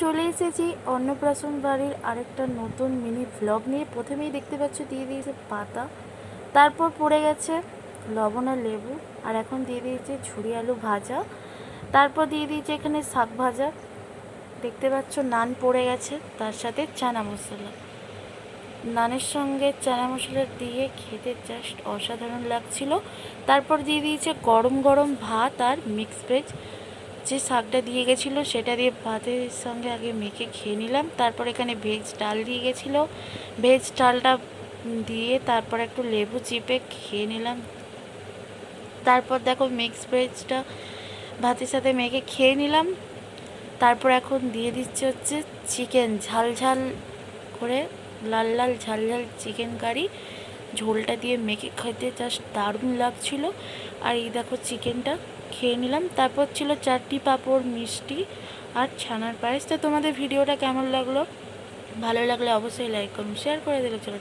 চলে এসেছি অন্নপ্রাশন বাড়ির আরেকটা নতুন মিনি ভ্লগ নিয়ে। প্রথমেই দেখতে পাচ্ছ দিয়ে দিয়েছে পাতা, তারপর পড়ে গেছে লবণ আর লেবু, আর এখন দিয়ে দিয়েছে ঝুড়ি আলু ভাজা, তারপর দিয়ে দিয়েছে এখানে শাক ভাজা। দেখতে পাচ্ছ নান পড়ে গেছে, তার সাথে চানা মশলা। নানের সঙ্গে চানা মশলা দিয়ে খেতে জাস্ট অসাধারণ লাগছিল। তারপর দিয়ে দিয়েছে গরম গরম ভাত আর মিক্স ভেজ যে শাকটা দিয়ে গেছিল, সেটা দিয়ে ভাতের সঙ্গে আগে মেখে খেয়ে নিলাম। তারপর এখানে ভেজ ডাল দিয়ে গেছিল। ভেজ ডালটা দিয়ে তারপর একটু লেবু চিপে খেয়ে নিলাম। তারপর দেখো মিক্স ভেজটা ভাতের সাথে মেখে খেয়ে নিলাম। তারপর এখন দিয়ে দিচ্ছে হচ্ছে চিকেন ঝাল ঝাল করে, লাল লাল ঝাল ঝাল চিকেন কারি ঝোলটা দিয়ে মেখে খেতে জাস্ট দারুণ লাগছিল। আর এই দেখো চিকেনটা খেয়ে নিলাম। তারপর ছিল চারটি পাঁপড়, মিষ্টি আর ছানার পায়েস। তো তোমাদের ভিডিওটা কেমন লাগল? ভালো লাগলে অবশ্যই লাইক করুন শেয়ার করে দিলে চলো